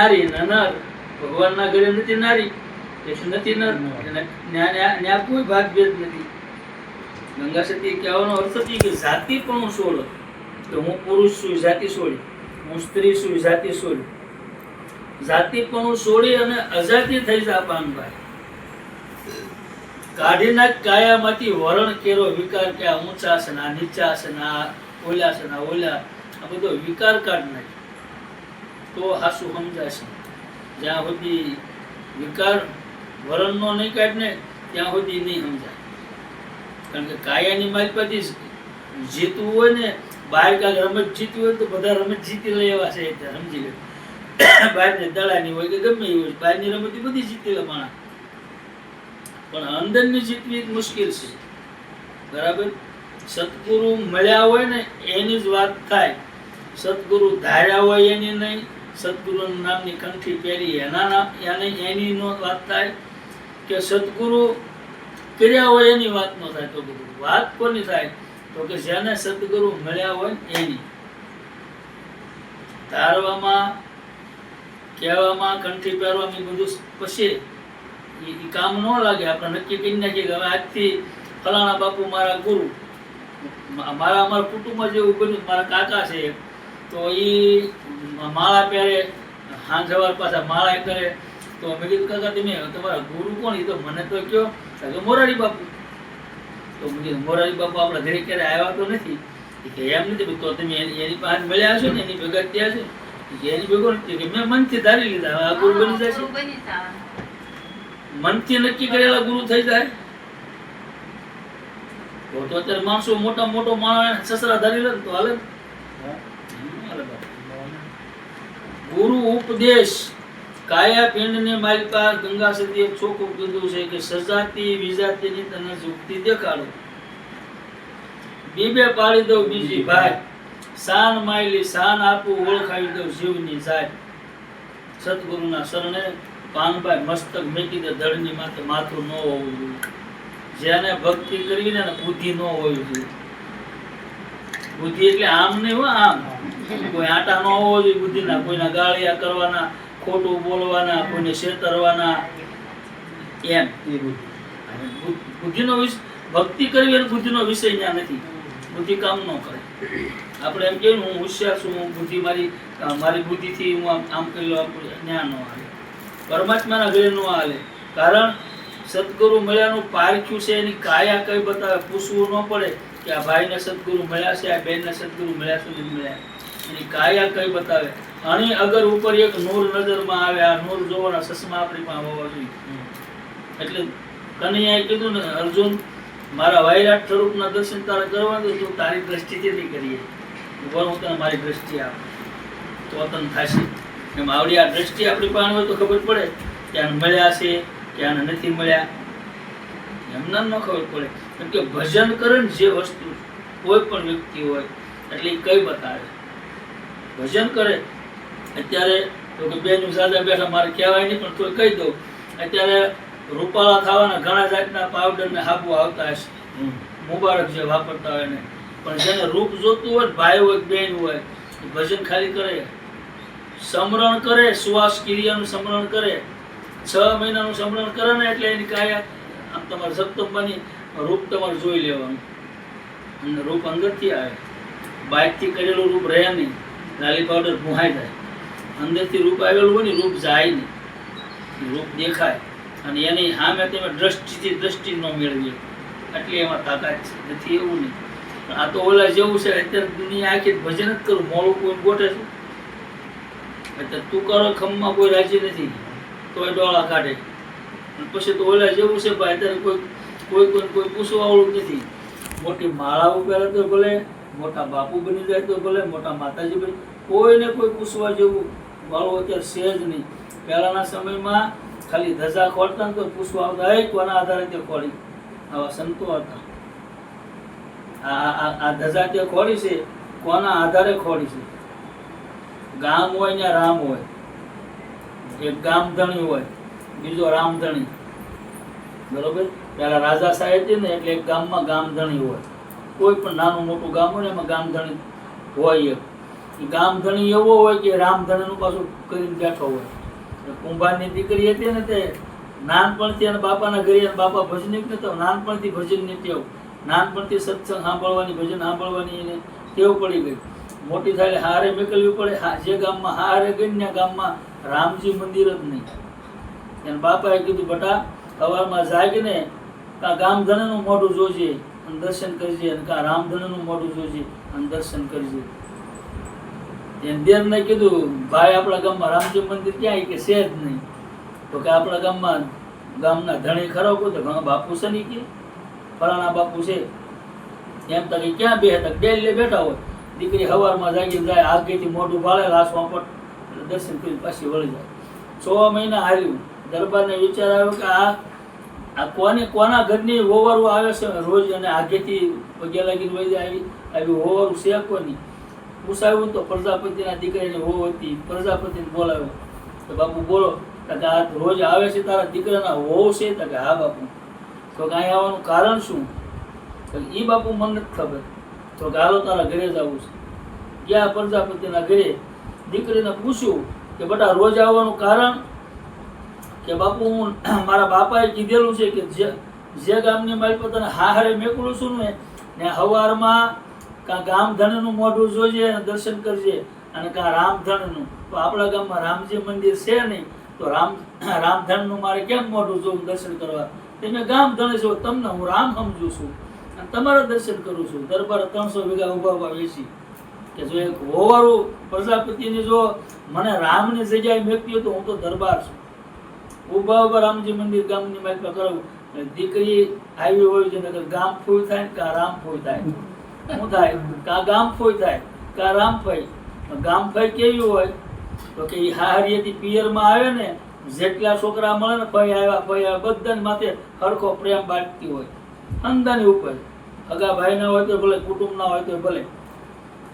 નારી નર ભગવાનના ઘરે નથી નારી. નથી નર ન્યા કોઈ ભાગ ભેદ નથી. ગંગા સતી કહેવાનો અર્થ છે કે જાતિ પણ છોડો તો હું પુરુષ છું જાતિ છોડી હું સ્ત્રી છું જાતિ છોડી જાતિ પણ છોડી અને આઝાદી થઈ જા પાનભાઈ. કાઢી નાખ કાયામાંથી વરણ કેરો વિકાર કે ઊંચા છે ના નીચા છે ના ઓલા છે ના ઓલા. આ બધો વિકાર કાઢ નાખ તો હાસુ સમજાશે જ્યાં સુધી વિકાર વરણનો નહીં કાઢ ને ત્યાં સુધી નહીં સમજાય. કારણ કે કાયાની માલપાથી જીતવું હોય ને, બહાર કાંઈક રમત જીતવી હોય તો બધા રમત જીતી લે એવા છે સમજી લે. બહારની દડાની હોય કે ગમે એ હોય, બહારની રમત બધી જીતી લે માણસ. પણ અંદરની જીતવી મુશ્કેલ છે. બરાબર? સદગુરુ મળ્યા હોય ને, એની જ વાત થાય. સદગુરુ ધાર્યા હોય એની નહીં સદગુરુ નામની કંઠી પહેરી એના નામ એની નો વાત થાય કે સદગુરુ કર્યા હોય એની વાત ન થાય તો વાત કોની થાય? તો કે જેને સદગુરુ મળ્યા હોય એની. તારવામાં, કહેવામાં, કંઠી પહેરવામાં બધું પછી એ કામ ન લાગે. આપણે નક્કી કરી નાખીએ કે હવે આજથી ફલાણા બાપુ મારા ગુરુ. મારા અમારા કુટુંબમાં જેવું બન્યું. મારા કાકા છે. તો એ માળા પહેરે હાંજ સવાર પાછા માળા કરે, તો અમે કીધું, કાકા તમે, તમારા ગુરુ કોણ? એ તો મને તો કયો કે મોરારી બાપુ. તો કીધું, મોરારી બાપુ આપણા ઘરે ક્યારે આવ્યા તો નથી. કે, એમ નથી, તો તમે એની પાસે મળ્યા હશો ને, એની ભેગા ત્યાં છે એની ભેગો નથી. કે, મેં મનથી ધારી લીધા આ ગુરુ બની જશે. મનથી નક્કી કરેલા ગુરુ થઈ જાય. તો અત્યારે માણસો મોટા, મોટો માણસ સસરા ધારી લે તો હાલે. ગુરુ ઉપદેશ. કાયા પિંડને માલિકા ગંગા સતી એક ચોખ્ખું કીધું છે કે સજાતી વિજાતીની તને યુક્તિ દેખાડો. બીબે પાડી દઉં બીજી ભાઈ. શાન માયલી શાન આપું ઓળખાવી દઉં જીવની જાય સદગુરુના શરણે પાનભાઈ મસ્તક મેકી દે ધડની માથે માથું ન હોવું જોઈએ. જેને ભક્તિ કરીને બુદ્ધિ ન હોવી જોઈએ. બુદ્ધિ એટલે આમ નહીં હો આમ. કોઈ આટા ન હોવો જોઈએ બુદ્ધિના કોઈના ગાળિયા કરવાના ખોટું બોલવાના કોઈને છેતરવાના એમ. એ બુદ્ધિ. બુદ્ધિનો વિષય ભક્તિ કરવી અને બુદ્ધિનો વિષય ત્યાં નથી. બુદ્ધિ કામ ન કરે. આપણે એમ કહીએ હું હોશિયાર છું હું બુદ્ધિ મારી મારી બુદ્ધિથી હું આમ આમ કરી લઉં જ્ઞાન ન હાલે. પરમાત્માના ઘરે ન હાલે. કારણ સદગુરુ મળ્યાનું પારખ્યું છે એની કાયા કઈ બતાવે પૂછવું ન પડે. કે આ ભાઈને સદગુરુ મળ્યા છે, આ બેનને સદગુરુ મળ્યા સુધી મળ્યા એની કાયા કઈ બતાવે? આની અગર ઉપર એક નૂર નજરમાં આવે, આ નૂર જોવાના ચશ્મા આપણી પાસે હોવા જોઈએ. એટલે કનૈયાએ કીધું ને, અર્જુન, મારા વાયરાટ સ્વરૂપના દર્શન તારે કરવા દો, તો તારી દ્રષ્ટિથી કરીએ. ઉપર હું તને મારી દ્રષ્ટિ આપું. તો તને થશે. એમ આવડી આ દ્રષ્ટિ આપણી પાસે હોય તો ખબર પડે કે આને મળ્યા છે, કે આને નથી મળ્યા. એમને ન ખબર પડે. કે ભજન કરે ને જે વસ્તુ કોઈ પણ વ્યક્તિ હોય એટલે એ કઈ બતાવે? ભજન કરે અત્યારે તો કે બેનું સાદા બેઠા મારે કહેવાય નહીં પણ તોય કહી દઉં. અત્યારે રૂપાળા થવાના ઘણા જાતના પાવડર ને હાબુ આવતા હશે. મુબારક જે વાપરતા હોય ને પણ જેને રૂપ જોતું હોય ભાઈ હોય બેન હોય ભજન ખાલી કરે. સમરણ કરે શ્વાસ ક્રિયાનું સમરણ કરે. છ મહિનાનું સમરણ કરે ને એટલે એની કાયા આમ તમારે જગદંબાની રૂપ તમારે જોઈ લેવાનું. અને રૂપ અંદરથી આવે. બાઇકથી કરેલું રૂપ રહે નહીં. લાલી પાવડર ભૂહાઈ જાય. અંદરથી રૂપ આવેલું હોય ને, રૂપ જાય નહીં. રૂપ દેખાય. અને એની સામે તમે દ્રષ્ટિથી દ્રષ્ટિ ન મેળવીએ. એટલે એમાં તાકાત નથી, એવું નહીં. આ તો ઓલા જેવું છે, અત્યારે દુનિયા આખી ભજન જ કરું. મોડું કોઈ ગોઠે છે? એટલે તું કરો, ખમમાં કોઈ રાજી નથી. તોય ડોળા કાઢે. પછી તો ઓલા જેવું છે, ભાઈ, અત્યારે કોઈ કોઈ કોઈ કોઈ પૂછવાવાળું નથી. મોટી માળાઓ પહેરે તો ભલે મોટા બાપુ બની જાય તો ભલે મોટા માતાજી બની કોઈને કોઈ પૂછવા જેવું વાળું અત્યારે છે જ નહીં. પહેલાના સમયમાં ખાલી ધજા ખોલતા ને તો પૂછવા આવતા "એ, કોના આધારે તે ખોલી? આવા સંતો હતા. આ આ- ધજા તે ખોલી છે કોના આધારે ખોલી છે? ગામ હોય ને રામ હોય. એક ગામધણી હોય બીજો રામધણી. બરોબર? પેલા રાજા સાહેબ છે ને, એટલે એક ગામમાં ગામધણી હોય. કોઈ પણ નાનું મોટું ગામ હોય ને, એમાં ગામધણી હોય એક. ગામધણી એવો હોય કે રામધણીનું પાછું કરીને બેઠો હોય. અને કુંભારની દીકરી હતી ને તે, નાનપણથી અને બાપાના ઘરે અને બાપા ભજનિક નતો નાનપણથી ભજનની ટેવ નાનપણથી સત્સંગ સાંભળવાની, ભજન સાંભળવાની એને ટેવ પડી ગઈ. મોટી થાય હારે મેકલવી પડે જે ગામમાં હારે ગઈ ને ગામમાં રામજી મંદિર જ નહીં. એના બાપાએ કીધું, બટા, સવારમાં જાગીને કાં નું મોઢું જોજે અને દર્શન કરજે અને કાં નું મોઢું જોજે અને દર્શન કરજે. એને દેરને કીધું, ભાઈ, આપણા ગામમાં રામજી મંદિર ક્યાંય કે છે જ નહીં. તો કે આપણા ગામમાં ગામના ધણી ખરો કહું તો ઘણા બાપુ છે નહીં કે? ફલાણા બાપુ છે. એમ તો કે ક્યાં બે હતા? ડેલી બેઠા હોય. દીકરી સવારમાં જાગી જાય, આગેથી મોઢું ભાળે લાસમાં પટ દર્શન કરી પાછી વળી જાય. છ મહિના હાર્યું દરબારને વિચાર આવ્યો કે આ આ કોની કોના ઘરની હોવારું આવે છે? રોજ અને આગેથી પગે લાગીને વહી આવી આવી હોવારું છે કોની? પૂછાયું તો પ્રજાપતિના દીકરીની હોવ હતી. પ્રજાપતિને બોલાવ્યો. તો બાપુ બોલો કે આ રોજ આવે છે તારા દીકરાના હોવ છે? તો કે, હા, બાપુ. તો કે, અહીં આવવાનું કારણ શું? તો એ બાપુ મને નથી ખબર. તો કે, હાલો, તારા ઘરે જવું છે. ગયા પ્રજાપતિના ઘરે. દીકરીને પૂછ્યું કે, બેટા, રોજ આવવાનું કારણ? કે બાપુ, હું મારા બાપાએ કીધેલું છે કે જે જે ગામની મારી પોતાને હારે મેકલું છું ને ને હવારમાં કાં ગામધનનું મોઢું જોજે અને દર્શન કરજે અને કાં રામધણનું તો આપણા ગામમાં રામજી મંદિર છે નહીં, તો રામ રામધણનું મારે કેમ મોઢું જોવું દર્શન કરવા? તમે ગામધણી છો તમને હું રામ સમજુ છું. અને તમારા દર્શન કરું છું. દરબાર ત્રણસો વીઘા ઊભા ઊભા વેચી. કે જો એક હોવાળું પ્રજાપતિની જો મને રામની જગ્યાએ મેકતી હોય તો હું તો દરબાર છું. ઊભા ઊભા રામજી મંદિર ગામની માલિકા કરાવું દીકરી આવી હોય છે, નકર ગામ ફૂલ થાય ને કાં રામ ફૂલ થાય? શું થાય? કા ગામ ફૂલ થાય? કા રામ ફઈ ગામ ફઈ કેવી હોય? તો કે હાહરીએથી પિયરમાં આવે ને, જેટલા છોકરા મળે ને ફઈ આવ્યા ફઈ આવ્યા, બધાને માથે હરખો પ્રેમ બાંટતી હોય. અંદાની ઉપર. અગા ભાઈ ના હોય તો ભલે, કુટુંબના હોય તો ભલે.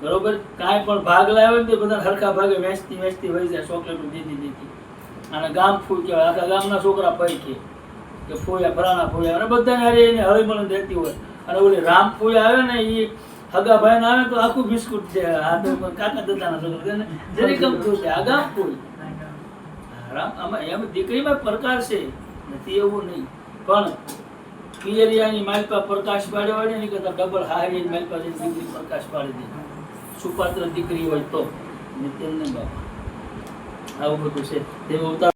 બરોબર? કાંઈ પણ ભાગ લાવ્યો ને તે બધા હરખા ભાગે વેચતી વેચતી વહી જાય, ચોકલેટો દીધી દીધી અને ગામ ફૂલ કહેવાય. આખા ગામના છોકરા ભાઈ કે ફૂયા ફોયા ફૂયા. અને બધાને હારે એને હળીમળી દેતી હોય. અને ઓલી રામ ફોયા આવે ને એ હગા ભાઈ આવે તો આખું બિસ્કુટ છે આ કાકા દાદાના છોકરા. છે ને જરી ગમતું છે આ ગામ ફૂલ રામ, આમાં એમ દીકરીમાં પ્રકાર છે, નથી એવું નહીં. પણ પિયરિયાની માલપા પ્રકાશ પાડ્યો હોય ને કરતાં ડબલ હારી માલપા દીકરી પ્રકાશ પાડી દે. સુપાત્ર દીકરી હોય તો. ને બાપા. આવું બધું છે. તે ઉતાર